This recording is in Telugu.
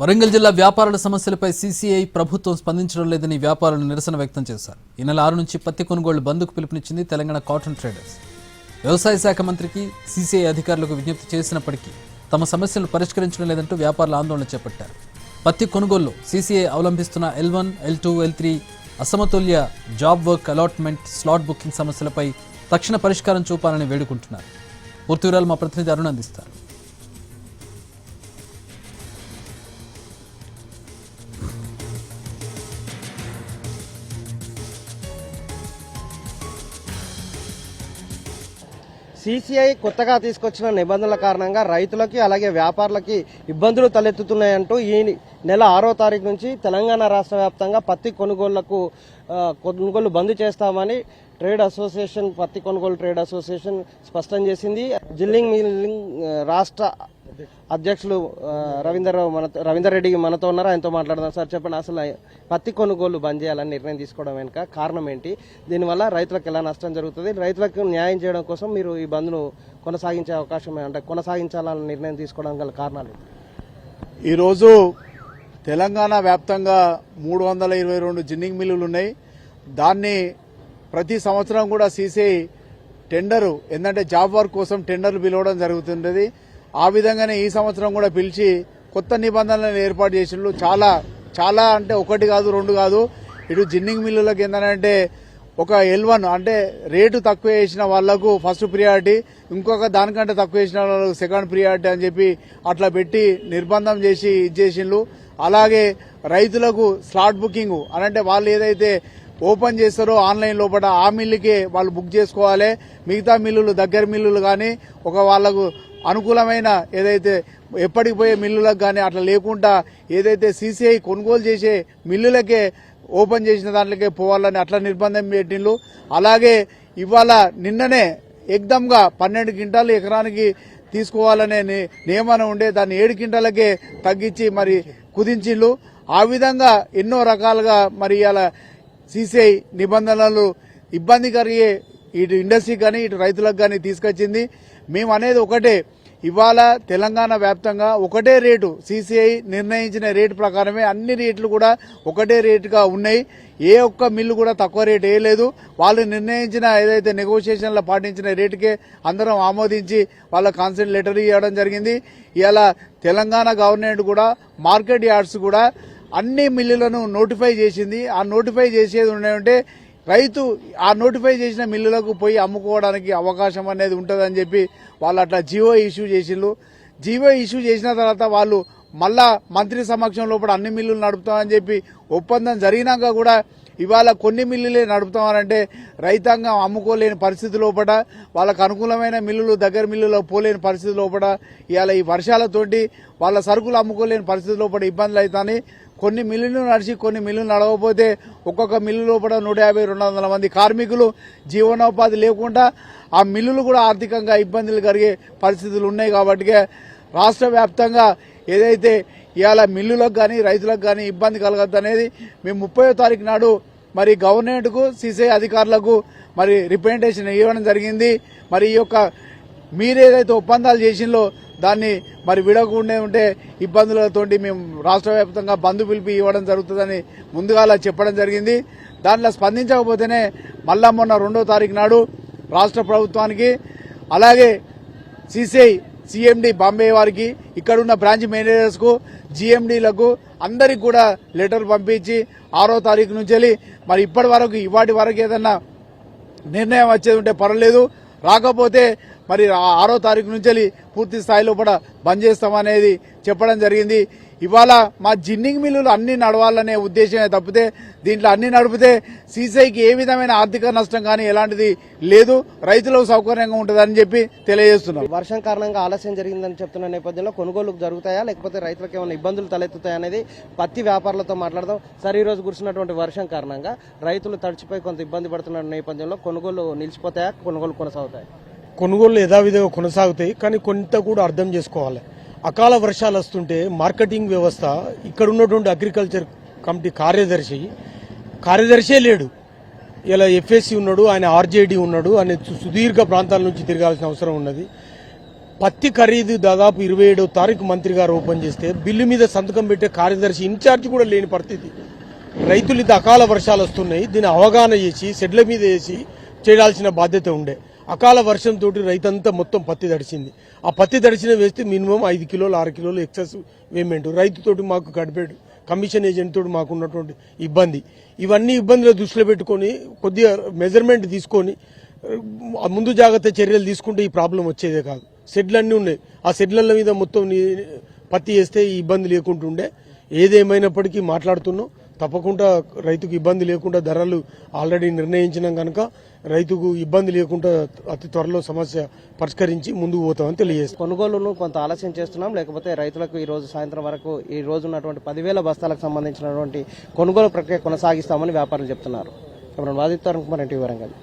వరంగల్ జిల్లా వ్యాపారుల సమస్యలపై సీసీఐ ప్రభుత్వం స్పందించడం లేదని వ్యాపారులు నిరసన వ్యక్తం చేశారు. ఈ నెల ఆరు నుంచి పత్తి కొనుగోళ్ళు బంద్కు పిలుపునిచ్చింది తెలంగాణ కాటన్ ట్రేడర్స్. వ్యవసాయ శాఖ మంత్రికి సీసీఐ అధికారులకు విజ్ఞప్తి చేసినప్పటికీ తమ సమస్యలను పరిష్కరించడం లేదంటూ వ్యాపారులు ఆందోళన చేపట్టారు. పత్తి కొనుగోలులో CCI అవలంబిస్తున్న L one L two L three అసమతుల్య job work allotment slot booking సమస్యలపై తక్షణ పరిష్కారం చూపాలని వేడుకుంటున్నారు. పూర్తి వివరాలు మా ప్రతినిధి అరుణ్ అందిస్తారు. సీసీఐ కొత్తగా తీసుకొచ్చిన నిబంధనల కారణంగా రైతులకి అలాగే వ్యాపారులకి ఇబ్బందులు తలెత్తుతున్నాయంటూ ఈ నెల ఆరో తారీఖు నుంచి తెలంగాణ రాష్ట్ర వ్యాప్తంగా పత్తి కొనుగోళ్ళకు కొనుగోలు బంద్ చేస్తామని ట్రేడ్ అసోసియేషన్ పత్తి కొనుగోలు ట్రేడ్ అసోసియేషన్ స్పష్టం చేసింది. జిల్లింగ్ మిల్లింగ్ రాష్ట్ర అధ్యక్షులు ఆ, మన రవీందర్ రెడ్డి మనతో ఉన్నారు. ఆయనతో మాట్లాడదాం. సార్ చెప్పండి. అసలు పత్తి కొనుగోలు బంద్ చేయాలని నిర్ణయం తీసుకోవడం వెనుక కారణం ఏంటి? దీనివల్ల రైతులకు ఎలా నష్టం జరుగుతుంది? రైతులకు న్యాయం చేయడం కోసం మీరు ఈ బంద్ను కొనసాగించే అవకాశం అంటే కొనసాగించాలని నిర్ణయం తీసుకోవడం గల కారణాలు ఈరోజు తెలంగాణ వ్యాప్తంగా మూడు వందల ఇరవై రెండు జిన్నింగ్ మిల్లులు ఉన్నాయి. దాన్ని ప్రతి సంవత్సరం కూడా సీసీ టెండరు ఏంటంటే జాబ్ వర్క్ కోసం టెండర్లు పిలవడం జరుగుతుండేది ఆ విధంగానే ఈ సంవత్సరం కూడా పిలిచి కొత్త నిబంధనలను ఏర్పాటు చేసిండ్రు. చాలా చాలా అంటే ఒకటి కాదు రెండు కాదు. ఇటు జిన్నింగ్ మిల్లులకు ఏంటంటే ఒక ఎల్ వన్ అంటే రేటు తక్కువ వేసిన వాళ్ళకు ఫస్ట్ ప్రియారిటీ ఇంకొక దానికంటే తక్కువ వేసిన వాళ్ళకు సెకండ్ ప్రియారిటీ అని చెప్పి అట్లా పెట్టి నిర్బంధం చేసి ఇచ్చేసిండ్రు అలాగే రైతులకు స్లాట్ బుకింగ్ అనంటే వాళ్ళు ఏదైతే ఓపెన్ చేస్తారో ఆన్లైన్ లోపల ఆ మిల్లుకే వాళ్ళు బుక్ చేసుకోవాలి. మిగతా మిల్లులు దగ్గర మిల్లులు కానీ ఒక వాళ్ళకు అనుకూలమైన ఏదైతే ఎప్పటికి పోయే మిల్లులకు కానీ అట్లా లేకుండా ఏదైతే సీసీఐ కొనుగోలు చేసే మిల్లులకే ఓపెన్ చేసిన దాంట్లోకే పోవాలని అట్లా నిర్బంధం పెట్టిండ్రు. అలాగే ఇవాళ నిన్ననే ఎగ్దమ్గా పన్నెండు క్వింటాలు ఎకరానికి తీసుకోవాలనే నియమనం ఉండే దాన్ని ఏడు క్వింటాలకే తగ్గించి మరి కుదించిండ్రు. ఆ విధంగా ఎన్నో రకాలుగా మరి ఇలా సీసీఐ నిబంధనలు ఇబ్బంది కలిగే ఇటు ఇండస్ట్రీకి కానీ ఇటు రైతులకు కానీ తీసుకొచ్చింది. మేము అనేది ఒకటే ఇవాళ తెలంగాణ వ్యాప్తంగా ఒకటే రేటు సీసీఐ నిర్ణయించిన రేటు ప్రకారమే అన్ని రేట్లు కూడా ఒకటే రేటుగా ఉన్నాయి. ఏ ఒక్క మిల్లు కూడా తక్కువ రేటు వేయలేదు. వాళ్ళు నిర్ణయించిన ఏదైతే నెగోషియేషన్లో పాటించిన రేటుకే అందరం ఆమోదించి వాళ్ళ కాన్సెంట్ లెటర్ ఇవ్వడం జరిగింది. ఇలా తెలంగాణ గవర్నమెంట్ కూడా మార్కెట్ యార్డ్స్ కూడా అన్ని మిల్లులను నోటిఫై చేసింది. ఆ నోటిఫై చేసేది ఉండే రైతు ఆ నోటిఫై చేసిన మిల్లులకు పోయి అమ్ముకోవడానికి అవకాశం అనేది ఉంటుందని చెప్పి వాళ్ళు అట్లా జియో ఇష్యూ చేసిండ్రు. జియో ఇష్యూ చేసిన తర్వాత వాళ్ళు మళ్ళా మంత్రి సమక్షం లోపల అన్ని మిల్లులు నడుపుతామని చెప్పి ఒప్పందం జరిగినాక కూడా ఇవాళ కొన్ని మిల్లులే నడుపుతామనంటే రైతాంగం అమ్ముకోలేని పరిస్థితి లోపల వాళ్ళకు అనుకూలమైన మిల్లులు దగ్గర మిల్లులో పోలేని పరిస్థితి లోపల ఇవాళ ఈ వర్షాలతోటి వాళ్ళ సరుకులు అమ్ముకోలేని పరిస్థితి లోపల ఇబ్బందులు అవుతాయి కొన్ని మిల్లులు నడిచి కొన్ని మిల్లులు నడవకపోతే ఒక్కొక్క మిల్లు లోపల నూట యాభై రెండు వందల మంది కార్మికులు జీవనోపాధి లేకుండా ఆ మిల్లులు కూడా ఆర్థికంగా ఇబ్బందులు కలిగే పరిస్థితులు ఉన్నాయి కాబట్టి రాష్ట్ర వ్యాప్తంగా ఏదైతే ఇవాళ మిల్లులకు కానీ రైతులకు కానీ ఇబ్బంది కలగద్దు అనేది మేము ముప్పై తారీఖు నాడు మరి గవర్నమెంట్కు సీసీఐ అధికారులకు మరి రిప్రజెంటేషన్ ఇవ్వడం జరిగింది. మరి ఈ యొక్క మీరేదైతే ఒప్పందాలు చేసిందో దాన్ని మరి విడకుండా ఉంటే ఇబ్బందులతోటి మేము రాష్ట్ర వ్యాప్తంగా బంధు పిలిపి ఇవ్వడం జరుగుతుందని ముందుగా చెప్పడం జరిగింది. దాంట్లో స్పందించకపోతేనే మళ్ళా మొన్న రెండో తారీఖు నాడు రాష్ట్ర ప్రభుత్వానికి అలాగే సీసీఐ సిఎండి బాంబే వారికి ఇక్కడున్న బ్రాంచ్ మేనేజర్స్కు జిఎండీలకు అందరికి కూడా లెటర్ పంపించి ఆరో తారీఖు నుంచి వెళ్ళి మరి ఇప్పటి వరకు ఇవాటి వరకు ఏదన్నా నిర్ణయం వచ్చేది ఉంటే పర్వాలేదు. రాకపోతే మరి ఆరో తారీఖు నుంచి వెళ్ళి పూర్తి స్థాయిలో కూడా బంద్ చేస్తామనేది చెప్పడం జరిగింది. ఇవాళ మా జిన్నింగ్ మిల్లులు అన్ని నడవాలనే ఉద్దేశమే తప్పితే దీంట్లో అన్ని నడిపితే సీసీఐకి ఏ విధమైన ఆర్థిక నష్టం కానీ ఎలాంటిది లేదు. రైతులకు సౌకర్యంగా ఉంటుందని చెప్పి తెలియజేస్తున్నాం. వర్షం కారణంగా ఆలస్యం జరిగిందని చెప్తున్న నేపథ్యంలో కొనుగోలు జరుగుతాయా? లేకపోతే రైతులకు ఏమైనా ఇబ్బందులు తలెత్తుతాయా అనేది పత్తి వ్యాపారులతో మాట్లాడదాం. సార్ ఈ రోజు కురిసినటువంటి వర్షం కారణంగా రైతులు తడిచిపోయి కొంత ఇబ్బంది పడుతున్న నేపథ్యంలో కొనుగోలు నిలిచిపోతాయా? కొనుగోలు కొనసాగుతాయి? కొనుగోళ్ళు యథావిధిగా కొనసాగుతాయి కానీ కొంత కూడా అర్థం చేసుకోవాలి. అకాల వర్షాలు వస్తుంటే మార్కెటింగ్ వ్యవస్థ ఇక్కడ ఉన్నటువంటి అగ్రికల్చర్ కమిటీ కార్యదర్శి కార్యదర్శే లేడు. ఇలా ఎఫ్ఎస్సి ఉన్నాడు ఆయన ఆర్జేడి ఉన్నాడు ఆయన సుదీర్ఘ ప్రాంతాల నుంచి తిరగాల్సిన అవసరం ఉన్నది. పత్తి ఖరీదు దాదాపు ఇరవై ఏడో తారీఖు మంత్రి గారు ఓపెన్ చేస్తే బిల్లు మీద సంతకం పెట్టే కార్యదర్శి ఇన్ఛార్జ్ కూడా లేని పరిస్థితి. రైతులు ఇది అకాల వర్షాలు వస్తున్నాయి దీన్ని అవగాహన చేసి సెడ్ల మీద వేసి చేయాల్సిన బాధ్యత ఉండే. అకాల వర్షంతో రైతంతా మొత్తం పత్తి తడిచింది. ఆ పత్తి తడిచిన వేస్తే మినిమం ఐదు కిలోలు ఆరు కిలోలు ఎక్సెస్ పేమెంట్ రైతుతోటి మాకు గడిపేడు కమిషన్ ఏజెంట్ తోటి మాకు ఉన్నటువంటి ఇబ్బంది. ఇవన్నీ ఇబ్బందులు దృష్టిలో పెట్టుకొని కొద్దిగా మెజర్మెంట్ తీసుకొని ముందు జాగ్రత్త చర్యలు తీసుకుంటే ఈ ప్రాబ్లం వచ్చేదే కాదు. షెడ్లు అన్నీ ఉన్నాయి. ఆ షెడ్ల మీద మొత్తం పత్తి వేస్తే ఈ ఇబ్బంది లేకుండా ఉండే ఏదేమైనప్పటికీ మాట్లాడుతున్నాం. తప్పకుండా రైతుకు ఇబ్బంది లేకుండా ధరలు ఆల్రెడీ నిర్ణయించినాం కనుక రైతుకు ఇబ్బంది లేకుండా అతి త్వరలో సమస్య పరిష్కరించి ముందుకు పోతామని తెలియజేస్తాం. కొనుగోలును కొంత ఆలస్యం చేస్తున్నాం. లేకపోతే రైతులకు ఈ రోజు సాయంత్రం వరకు ఈ రోజు ఉన్నటువంటి పదివేల బస్తాలకు సంబంధించినటువంటి కొనుగోలు ప్రక్రియ కొనసాగిస్తామని వ్యాపారులు చెప్తున్నారు. వాదిత్తారు కుమార్ ఎన్టీ వరంగల్.